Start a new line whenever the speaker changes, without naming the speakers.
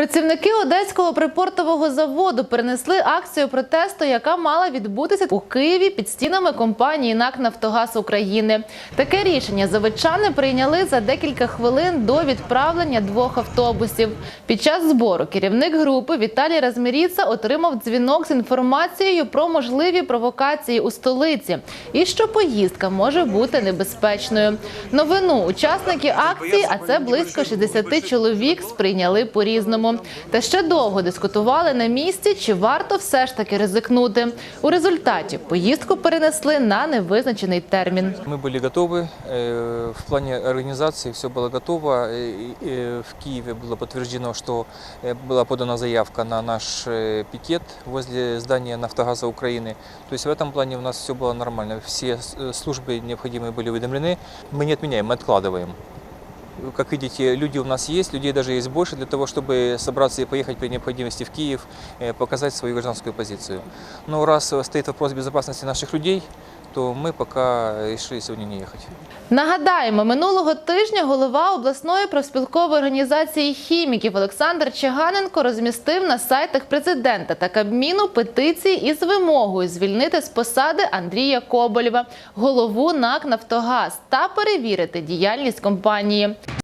Працівники одеського припортового заводу перенесли акцію протесту, яка мала відбутися у Києві під стінами компанії НАК Нафтогаз України. Таке рішення заводчани прийняли за декілька хвилин до відправлення двох автобусів. Під час збору керівник групи Віталій Разміріца отримав дзвінок з інформацією про можливі провокації у столиці і що поїздка може бути небезпечною. Новину учасники акції, а це близько 60 чоловік, сприйняли по-різному. Та ще довго дискутували на місці, чи варто все ж таки ризикнути. У результаті поїздку перенесли на невизначений термін.
Мы были готовы, э, в плане организации все было готово. Э, и, э, В Киеве было подтверждено, что э, была подана заявка на наш э, пикет возле здания Нафтогаза Украины. То есть в этом плане у нас все было нормально. Все э, службы необходимые были уведомлены. Мы не отменяем, мы откладываем. Как видите, люди у нас есть, людей даже есть больше для того, чтобы собраться и поехать при необходимости в Киев, э, показать свою гражданскую позицию. Но раз э, стоит вопрос безопасности наших людей, то ми поки вирішили сьогодні не їхати.
Нагадаємо, минулого тижня голова обласної профспілкової організації хіміків Олександр Чаганенко розмістив на сайтах президента та Кабміну петиції із вимогою звільнити з посади Андрія Коболєва, голову НАК Нафтогаз та перевірити діяльність компанії.